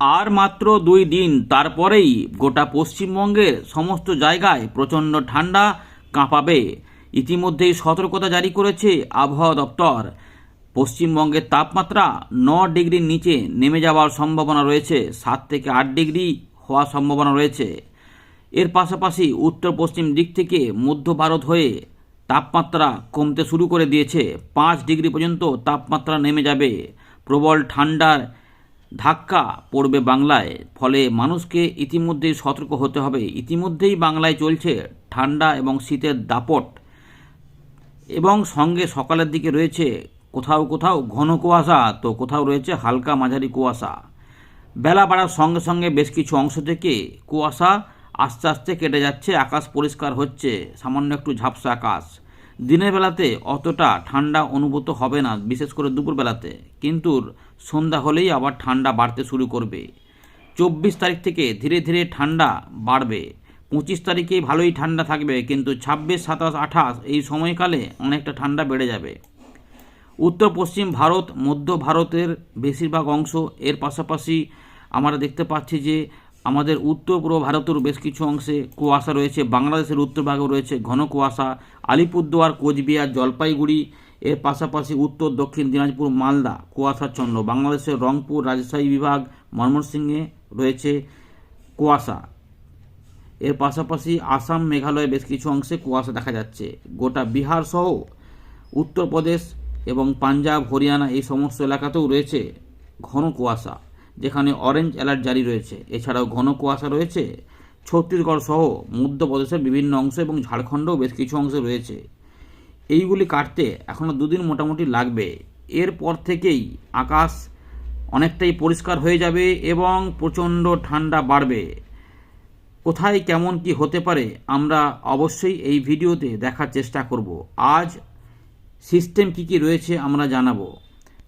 আর মাত্র দুই দিন তারপরেই গোটা পশ্চিমবঙ্গের সমস্ত জায়গায় প্রচণ্ড ঠান্ডা কাঁপাবে। ইতিমধ্যেই সতর্কতা জারি করেছে আবহাওয়া দপ্তর। পশ্চিমবঙ্গের তাপমাত্রা ন ডিগ্রির নিচে নেমে যাওয়ার সম্ভাবনা রয়েছে। সাত থেকে আট ডিগ্রি হওয়ার সম্ভাবনা রয়েছে। এর পাশাপাশি উত্তর পশ্চিম দিক থেকে মধ্য ভারত হয়ে তাপমাত্রা কমতে শুরু করে দিয়েছে। পাঁচ ডিগ্রি পর্যন্ত তাপমাত্রা নেমে যাবে। প্রবল ঠান্ডার ধাক্কা পড়বে বাংলায়, ফলে মানুষকে ইতিমধ্যেই সতর্ক হতে হবে। ইতিমধ্যেই বাংলায় চলছে ঠান্ডা এবং শীতের দাপট। এবং সঙ্গে সকালের দিকে রয়েছে কোথাও কোথাও ঘন কুয়াশা, তো কোথাও রয়েছে হালকা মাঝারি কুয়াশা। বেলা বাড়ার সঙ্গে সঙ্গে বেশ কিছু অংশ থেকে কুয়াশা আস্তে আস্তে কেটে যাচ্ছে, আকাশ পরিষ্কার হচ্ছে, সামান্য একটু ঝাপসা আকাশ। দিনের বেলাতে অতটা ঠান্ডা অনুভূত হবে না, বিশেষ করে দুপুরবেলাতে কিন্তু সন্ধ্যা হলেই আবার ঠান্ডা বাড়তে শুরু করবে। চব্বিশ তারিখ থেকে ধীরে ধীরে ঠান্ডা বাড়বে। পঁচিশ তারিখে ভালোই ঠান্ডা থাকবে, কিন্তু ছাব্বিশ, সাতাশ, আঠাশ এই সময়কালে অনেকটা ঠান্ডা বেড়ে যাবে। উত্তর, পশ্চিম ভারত, মধ্য ভারতের বেশিরভাগ অংশ, এর পাশাপাশি আমরা দেখতে পাচ্ছি যে আমাদের উত্তর পূর্ব ভারতের বেশ কিছু অংশে কুয়াশা রয়েছে, বাংলাদেশের উত্তর ভাগেও রয়েছে ঘন কুয়াশা, আলিপুরদুয়ার, কোচবিহার, জলপাইগুড়ি, এর পাশাপাশি উত্তর, দক্ষিণ দিনাজপুর, মালদা কুয়াশাচ্ছন্ন বাংলাদেশের রংপুর রাজশাহী বিভাগ, ময়মনসিংহে রয়েছে কুয়াশা। এর পাশাপাশি আসাম, মেঘালয় বেশ কিছু অংশে কুয়াশা দেখা যাচ্ছে। গোটা বিহার সহ উত্তরপ্রদেশ এবং পাঞ্জাব, হরিয়ানা এই সমস্ত এলাকাতেও রয়েছে ঘন কুয়াশা। যেখানে অরেঞ্জ অ্যালার্ট জারি রয়েছে। এছাড়াও ঘন কুয়াশা রয়েছে। ছত্তিশগড় সহ মধ্যপ্রদেশের বিভিন্ন অংশ এবং ঝাড়খণ্ডও বেশ কিছু অংশে রয়েছে। এইগুলি কাটতে এখনও দুদিন মোটামুটি লাগবে। এরপর থেকেই আকাশ অনেকটাই পরিষ্কার হয়ে যাবে এবং প্রচণ্ড ঠান্ডা বাড়বে। কোথায় কেমন কি হতে পারে আমরা অবশ্যই এই ভিডিওতে দেখার চেষ্টা করব। আজ সিস্টেম কি কি রয়েছে আমরা জানাব।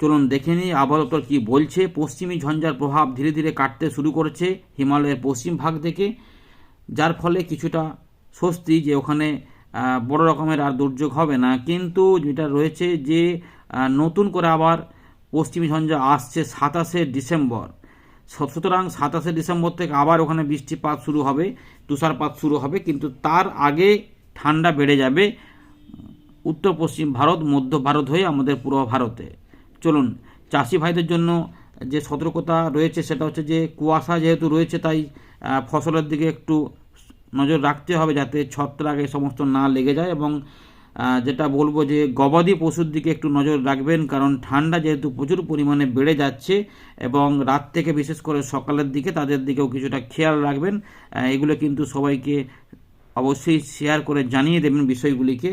চলুন দেখে নিই, আবহাওয়া কী বলছে? পশ্চিমী ঝঞ্ঝার প্রভাব ধীরে ধীরে কাটতে শুরু করেছে হিমালয়ের পশ্চিম ভাগ থেকে, যার ফলে কিছুটা স্বস্তি যে ওখানে বড় রকমের আর দুর্যোগ হবে না। কিন্তু যেটা রয়েছে যে নতুন করে আবার পশ্চিমী ঝঞ্ঝা আসছে সাতাশে ডিসেম্বর। সুতরাং সাতাশে ডিসেম্বর থেকে আবার ওখানে বৃষ্টিপাত শুরু হবে, তুষারপাত শুরু হবে, কিন্তু তার আগে ঠান্ডা বেড়ে যাবে উত্তর পশ্চিম ভারত, মধ্য ভারত হয়ে আমাদের পূর্ব ভারতে। চলুন, চাষি ভাইদের জন্য যে সতর্কতা রয়েছে সেটা হচ্ছে যে কুয়াশা যেহেতু রয়েছে তাই ফসলের দিকে একটু নজর রাখতে হবে যাতে ছত্রাক এই সমস্ত না লেগে যায় এবং যেটা বলব যে গবাদি পশুর দিকে একটু নজর রাখবেন কারণ ঠান্ডা যেহেতু প্রচুর পরিমাণে বেড়ে যাচ্ছে এবং রাত থেকে বিশেষ করে সকালের দিকে তাদের দিকেও কিছুটা খেয়াল রাখবেন। এগুলো কিন্তু সবাইকে অবশ্যই শেয়ার করে জানিয়ে দেবেন বিষয়গুলিকে।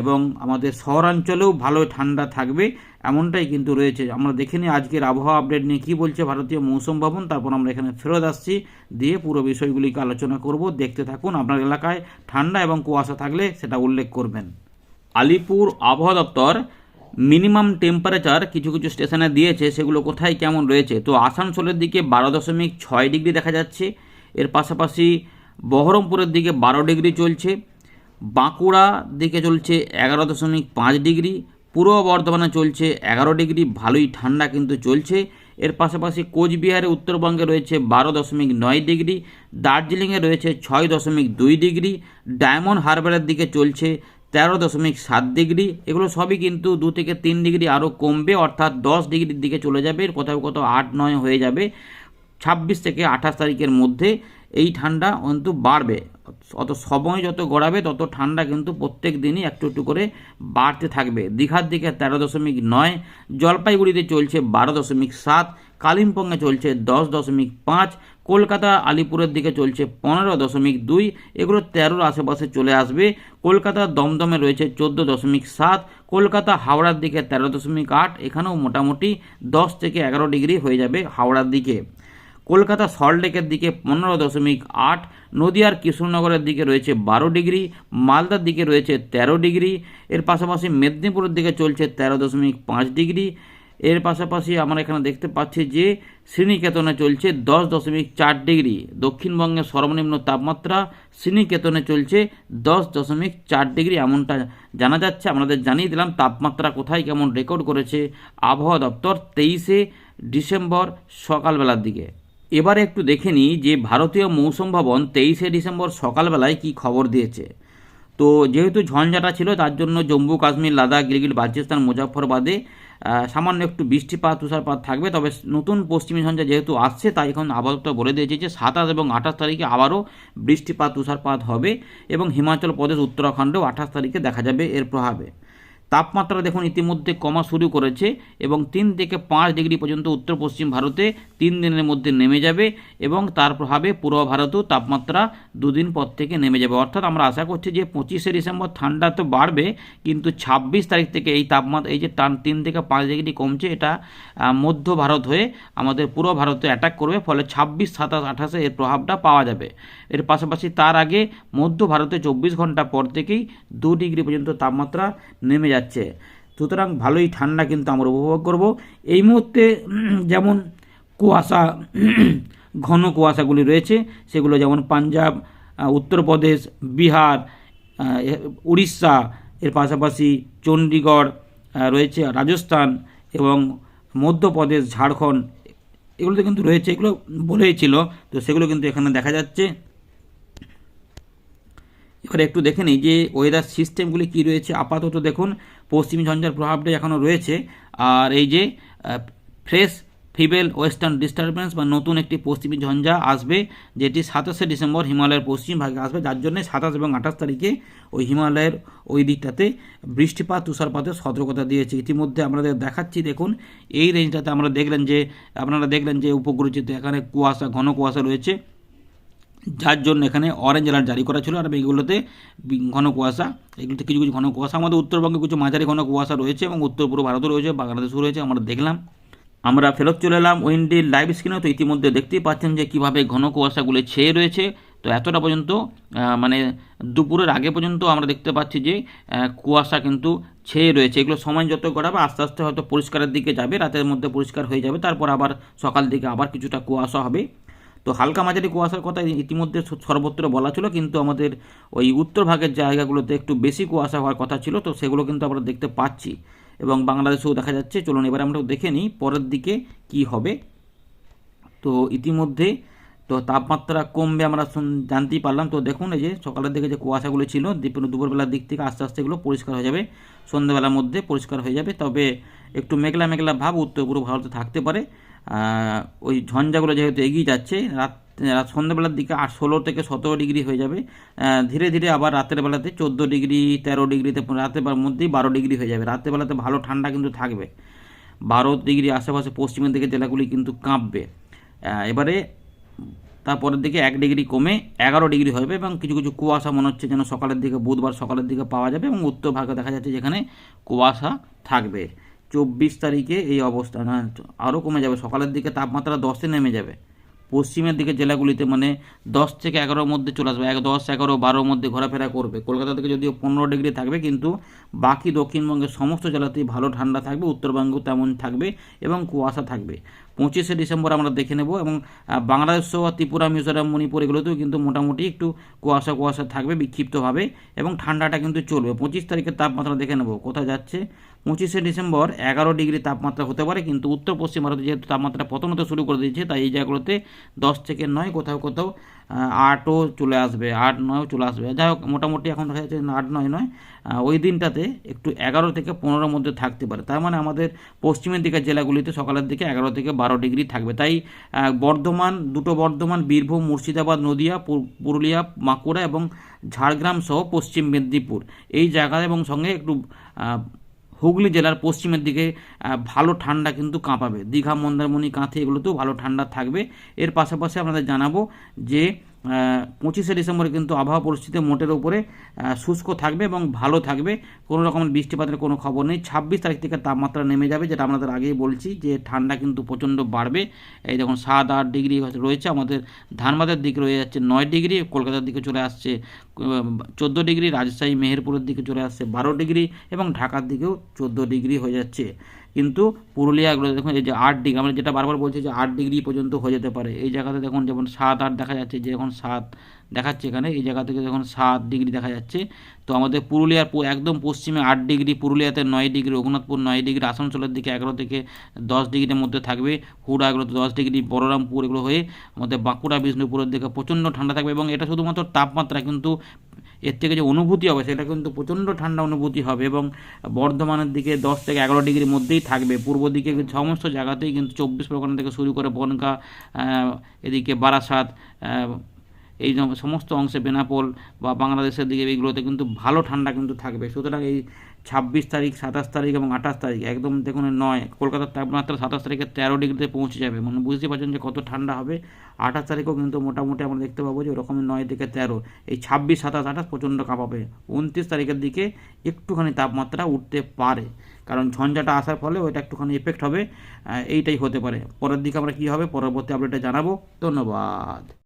এবং আমাদের শহরাঞ্চলেও ভালো ঠান্ডা থাকবে, এমনটাই কিন্তু রয়েছে। আমরা দেখে নিই আজকের আবহাওয়া আপডেট নিয়ে কী বলছে ভারতীয় মৌসুম ভবন। তারপর আমরা এখানে ফেরত আসছি, দিয়ে পুরো বিষয়গুলিকে আলোচনা করব। দেখতে থাকুন আপনার এলাকায় ঠান্ডা এবং কুয়াশা থাকলে সেটা উল্লেখ করবেন। আলিপুর আবহাওয়া দপ্তর মিনিমাম টেম্পারেচার কিছু কিছু স্টেশনে দিয়েছে, সেগুলো কোথায় কেমন রয়েছে? তো আসানসোলের দিকে বারো দশমিক ছয় ডিগ্রি দেখা যাচ্ছে, এর পাশাপাশি বহরমপুরের দিকে বারো ডিগ্রি চলছে বাঁকুড়া দিকে চলছে এগারো দশমিক পাঁচ ডিগ্রি, পূর্ব বর্ধমানে চলছে এগারো ডিগ্রি, ভালোই ঠান্ডা কিন্তু চলছে। এর পাশাপাশি কোচবিহারে, উত্তরবঙ্গে রয়েছে বারো দশমিক নয় ডিগ্রি, দার্জিলিংয়ে রয়েছে ছয় দশমিক দুই ডিগ্রি, ডায়মন্ড হারবারের দিকে চলছে তেরো দশমিক সাত ডিগ্রি। এগুলো সবই কিন্তু দু থেকে তিন ডিগ্রি আরও কমবে, অর্থাৎ দশ ডিগ্রির দিকে চলে যাবে কোথাও কোথাও আট নয় হয়ে যাবে। ছাব্বিশ থেকে আঠাশ তারিখের মধ্যে এই ঠান্ডা কিন্তু বাড়বে। অত সময় যত গড়াবে, তত ঠান্ডা কিন্তু প্রত্যেক দিনই একটু একটু করে বাড়তে থাকবে। দীঘার দিকে তেরো দশমিক নয়, জলপাইগুড়িতে চলছে বারো দশমিক সাত, কালিম্পংয়ে চলছে দশ দশমিক পাঁচ, কলকাতা, আলিপুরের দিকে চলছে পনেরো দশমিক দুই, এগুলো তেরোর আশেপাশে চলে আসবে। কলকাতা দমদমে রয়েছে চোদ্দ দশমিক সাত, কলকাতা হাওড়ার দিকে তেরো দশমিক আট, এখানেও মোটামুটি দশ থেকে এগারো ডিগ্রি হয়ে যাবে হাওড়ার দিকে। কলকাতা সল্টলেকের দিকে পনেরো দশমিক আট, নদিয়ার কৃষ্ণনগরের দিকে রয়েছে বারো ডিগ্রি, মালদার দিকে রয়েছে তেরো ডিগ্রি, এর পাশাপাশি মেদিনীপুরের দিকে চলছে তেরো দশমিক পাঁচ ডিগ্রি। এর পাশাপাশি আমরা এখানে দেখতে পাচ্ছি যে শ্রীনিকেতনে চলছে দশ দশমিক চার ডিগ্রি। দক্ষিণবঙ্গের সর্বনিম্ন তাপমাত্রা শ্রীনিকেতনে চলছে দশ দশমিক চার ডিগ্রি এমনটা জানা যাচ্ছে। আমাদের জানিয়ে দিলাম তাপমাত্রা কোথায় কেমন রেকর্ড করেছে আবহাওয়া দপ্তর তেইশে ডিসেম্বর সকালবেলার দিকে। এবারে একটু দেখে নিই যে ভারতীয় মৌসুম ভবন তেইশে ডিসেম্বর সকালবেলায় কি খবর দিয়েছে। তো যেহেতু ঝঞ্ঝাটা ছিল, তার জন্য জম্মু, কাশ্মীর, লাদাখ গিলগিট বালচিস্তান মুজাফরবাদে সামান্য একটু বৃষ্টিপাত, তুষারপাত থাকবে। তবে নতুন পশ্চিমী ঝঞ্ঝা যেহেতু আসছে, তাই এখন আবহাওয়া বলে দিয়েছে যে সাতাশ এবং আঠাশ তারিখে আবারও বৃষ্টিপাত, তুষারপাত হবে এবং হিমাচল প্রদেশ, উত্তরাখণ্ডেও আঠাশ তারিখে দেখা যাবে এর প্রভাবে। তাপমাত্রা দেখুন ইতিমধ্যে কমা শুরু করেছে এবং তিন থেকে পাঁচ ডিগ্রি পর্যন্ত উত্তর পশ্চিম ভারতে তিন দিনের মধ্যে নেমে যাবে এবং তার প্রভাবে পূর্ব ভারতেও তাপমাত্রা দুদিন পর থেকে নেমে যাবে। অর্থাৎ আমরা আশা করছি যে পঁচিশে ডিসেম্বর ঠান্ডা তো বাড়বে, কিন্তু ছাব্বিশ তারিখ থেকে এই তাপমাত্রা, এই যে টান তিন থেকে পাঁচ ডিগ্রি কমছে, এটা মধ্য ভারত হয়ে আমাদের পুরো ভারতে অ্যাটাক করবে, ফলে ছাব্বিশ, সাতাশ, আঠাশে এর প্রভাবটা পাওয়া যাবে। এর পাশাপাশি তার আগে মধ্য ভারতে চব্বিশ ঘণ্টা পর থেকেই দু ডিগ্রি পর্যন্ত তাপমাত্রা নেমে যাচ্ছে। সুতরাং ভালোই ঠান্ডা কিন্তু আমরা উপভোগ করব। এই মুহূর্তে যেমন কুয়াশা, ঘন কুয়াশাগুলি রয়েছে, সেগুলো যেমন পাঞ্জাব উত্তরপ্রদেশ, বিহার উড়িষ্যা, এর পাশাপাশি চণ্ডীগড় রয়েছে রাজস্থান এবং মধ্যপ্রদেশ, ঝাড়খণ্ড, এগুলোতে কিন্তু রয়েছে, এগুলো বলেই ছিল, তো সেগুলো কিন্তু এখানে দেখা যাচ্ছে। এবারে একটু দেখে নিই যে ওয়েদার সিস্টেমগুলি কী রয়েছে। আপাতত দেখুন, পশ্চিম ঝঞ্ঝার প্রভাবটা এখনও রয়েছে। আর এই যে ফ্রেশ ফিবেল ওয়েস্টার্ন ডিস্টারবেন্স বা নতুন একটি পশ্চিমী ঝঞ্ঝা আসবে, যেটি সাতাশে ডিসেম্বর হিমালয়ের পশ্চিম ভাগে আসবে, যার জন্য সাতাশ এবং আঠাশ তারিখে ওই হিমালয়ের ওই দিকটাতে বৃষ্টিপাত, তুষারপাতের সতর্কতা দিয়েছে। ইতিমধ্যে আমাদের দেখাচ্ছি, দেখুন, এই রেঞ্জটাতে আমরা দেখলেন যে, আপনারা দেখলেন যে উপগ্রহচিত্রে এখানে কুয়াশা, ঘন কুয়াশা রয়েছে। যার জন্য এখানে অরেঞ্জ অ্যালার্ট জারি করা ছিল আর এইগুলোতে ঘন কুয়াশা এগুলোতে কিছু কিছু ঘন কুয়াশা। আমাদের উত্তরবঙ্গে কিছু মাঝারি ঘন কুয়াশা রয়েছে এবং উত্তর পূর্ব ভারতও রয়েছে বাংলাদেশও রয়েছে, আমরা দেখলাম। আমরা ফেরত চলে এলাম উইন্ডির লাইভ স্ক্রিনে তো ইতিমধ্যে দেখতেই পাচ্ছেন যে কীভাবে ঘন কুয়াশাগুলো ছেয়ে রয়েছে। তো এতটা পর্যন্ত মানে দুপুরের আগে পর্যন্ত আমরা দেখতে পাচ্ছি যে কুয়াশা কিন্তু ছেয়ে রয়েছে। এগুলো সময় যত গড়াবে, আস্তে আস্তে হয়তো পরিষ্কারের দিকে যাবে, রাতের মধ্যে পরিষ্কার হয়ে যাবে, তারপর আবার সকাল দিকে আবার কিছুটা কুয়াশা হবে। তো হালকা মাঝারি কুয়াশার কথা ইতিমধ্যে সর্বত্র বলা ছিল, কিন্তু আমাদের ওই উত্তর ভাগের জায়গাগুলোতে একটু বেশি কুয়াশা হওয়ার কথা ছিল, তো সেগুলো কিন্তু আমরা দেখতে পাচ্ছি এবং বাংলাদেশেও দেখা যাচ্ছে। চলুন এবার আমরা দেখে নিই পরের দিকে কি হবে। তো ইতিমধ্যে তো তাপমাত্রা কমবে আমরা জানতেই পারলাম। তো দেখুন এই যে সকালের দিকে যে কুয়াশাগুলো ছিল দুপুর দুপুরবেলার দিক থেকে আস্তে আস্তে এগুলো পরিষ্কার হয়ে যাবে। সন্ধ্যাবেলার মধ্যে পরিষ্কার হয়ে যাবে। তবে একটু মেঘলা মেঘলা ভাব উত্তর পূর্ব ভারতে থাকতে পারে। ওই ঝঞ্ঝাগুলো যেহেতু এগিয়ে যাচ্ছে, রাত সন্ধ্যাবেলার দিকে আট, ষোলো থেকে সতেরো ডিগ্রি হয়ে যাবে। ধীরে ধীরে আবার রাতের বেলাতে চোদ্দ ডিগ্রি, তেরো ডিগ্রিতে, রাতের মধ্যেই বারো ডিগ্রি হয়ে যাবে। রাতের বেলাতে ভালো ঠান্ডা কিন্তু থাকবে। বারো ডিগ্রি আশেপাশে পশ্চিমের দিকে জেলাগুলি কিন্তু কাঁপবে। এবারে তারপরের দিকে এক ডিগ্রি কমে এগারো ডিগ্রি হবে এবং কিছু কিছু কুয়াশা মনে হচ্ছে যেন সকালের দিকে, বুধবার সকালের দিকে পাওয়া যাবে এবং উত্তর ভাগে দেখা যাচ্ছে যেখানে কুয়াশা থাকবে। চব্বিশ তারিখে এই অবস্থা, না? আরও কমে যাবে। সকালের দিকে তাপমাত্রা দশে নেমে যাবে। পশ্চিমের দিকে জেলাগুলিতে মানে দশ থেকে এগারোর মধ্যে চলে আসবে। এক দশ, এগারো, বারোর মধ্যে ঘোরাফেরা করবে। কলকাতা থেকে যদিও পনেরো ডিগ্রি থাকবে, কিন্তু বাকি দক্ষিণবঙ্গের সমস্ত জেলাতেই ভালো ঠান্ডা থাকবে। উত্তরবঙ্গও তেমন থাকবে এবং কুয়াশা থাকবে। পঁচিশে ডিসেম্বর আমরা দেখে নেব এবং বাংলাদেশ সহ ত্রিপুরা, মিজোরাম, মণিপুর এগুলোতেও কিন্তু মোটামুটি একটু কুয়াশা কুয়াশা থাকবে বিক্ষিপ্তভাবে এবং ঠান্ডাটা কিন্তু চলবে। পঁচিশ তারিখের তাপমাত্রা দেখে নেব। কোথায় যাচ্ছে? পঁচিশে ডিসেম্বর এগারো ডিগ্রি তাপমাত্রা হতে পারে, কিন্তু উত্তর পশ্চিম ভারতে যেহেতু তাপমাত্রা পতন হতে শুরু করে দিয়েছে, তাই এই জায়গাগুলোতে দশ থেকে নয় কোথাও কোথাও আটও চলে আসবে, আট নয়ও চলে আসবে। যাই হোক, মোটামুটি এখন দেখা যাচ্ছে আট নয় নয় ওই দিনটাতে একটু এগারো থেকে পনেরোর মধ্যে থাকতে পারে। তার মানে আমাদের পশ্চিমের দিকের জেলাগুলিতে সকালের দিকে এগারো থেকে বারো ডিগ্রি থাকবে। তাই বর্ধমান, দুটো বর্ধমান, বীরভূম, মুর্শিদাবাদ, নদিয়া পুরুলিয়া, বাঁকুড়া এবং ঝাড়গ্রাম সহ পশ্চিম মেদিনীপুর। এই জায়গা এবং সঙ্গে একটু হুগলি জেলার পশ্চিমের দিকে ভালো ঠান্ডা কিন্তু কাঁপাবে। দীঘা, মন্দারমণি, কাঁথি, এগুলোতেও ভালো ঠান্ডা থাকবে। এর পাশাপাশি আপনাদের জানাব যে পঁচিশে ডিসেম্বরে কিন্তু আবহাওয়া পরিস্থিতি মোটের উপরে শুষ্ক থাকবে এবং ভালো থাকবে। কোনো রকমের বৃষ্টিপাতের কোনো খবর নেই। ছাব্বিশ তারিখ থেকে তাপমাত্রা নেমে যাবে, যেটা আমাদের আগেই বলছি যে ঠান্ডা কিন্তু প্রচণ্ড বাড়বে। এই দেখুন, সাত আট ডিগ্রি রয়েছে আমাদের, ধানবাদের দিকে রয়ে যাচ্ছে নয় ডিগ্রি, কলকাতার দিকে চলে আসছে চোদ্দ ডিগ্রি, রাজশাহী, মেহেরপুরের দিকে চলে আসছে বারো ডিগ্রি এবং ঢাকার দিকেও চোদ্দ ডিগ্রি হয়ে যাচ্ছে। কিন্তু পুরুলিয়া এগুলো দেখুন, এই যে আট ডিগ্রি, আমরা যেটা বারবার বলছি যে আট ডিগ্রি পর্যন্ত হয়ে যেতে পারে। এই জায়গাতে দেখুন, যেমন সাত আট দেখা যাচ্ছে, যে এখন সাত দেখাচ্ছে এখানে, এই জায়গা থেকে যখন সাত ডিগ্রি দেখা যাচ্ছে। তো আমাদের পুরুলিয়ার একদম পশ্চিমে আট ডিগ্রি, পুরুলিয়াতে নয় ডিগ্রি, রঘুনাথপুর নয় ডিগ্রি, আসানসোলের দিকে এগারো থেকে দশ ডিগ্রির মধ্যে থাকবে। হুড়া এগুলোতে দশ ডিগ্রি, বলরামপুর এগুলো হয়ে আমাদের বাঁকুড়া, বিষ্ণুপুরের দিকে প্রচণ্ড ঠান্ডা থাকবে এবং এটা শুধুমাত্র তাপমাত্রা, কিন্তু এর থেকে যে অনুভূতি হবে সেটা কিন্তু প্রচণ্ড ঠান্ডা অনুভূতি হবে এবং বর্ধমানের দিকে দশ থেকে এগারো ডিগ্রির মধ্যেই থাকবে। পূর্ব দিকে সমস্ত জায়গাতেই কিন্তু চব্বিশ পরগনা থেকে শুরু করে বনগা এদিকে বারাসাত এই সমস্ত অংশে বেনাপোল বা বাংলাদেশের দিকে এইগুলোতে কিন্তু ভালো ঠান্ডা কিন্তু থাকবে। সুতরাং এই ছাব্বিশ তারিখ, সাতাশ তারিখ এবং আঠাশ তারিখ, একদম দেখুন নয়, কলকাতার তাপমাত্রা সাতাশ তারিখে তেরো ডিগ্রিতে পৌঁছে যাবে। মানে বুঝতে পারছেন যে কত ঠান্ডা হবে। আঠাশ তারিখেও কিন্তু মোটামুটি আমরা দেখতে পাবো যে ওরকম নয় থেকে তেরো। এই ছাব্বিশ, সাতাশ, আঠাশ প্রচণ্ড কাঁপাবে উনত্রিশ তারিখের দিকে একটুখানি তাপমাত্রা উঠতে পারে। কারণ ঝঞ্ঝাটা আসার ফলে ওইটা একটুখানি এফেক্ট হবে। এইটাই হতে পারে। পরের দিকে আমরা কী হবে? পরবর্তী আপডেটে জানাব। ধন্যবাদ।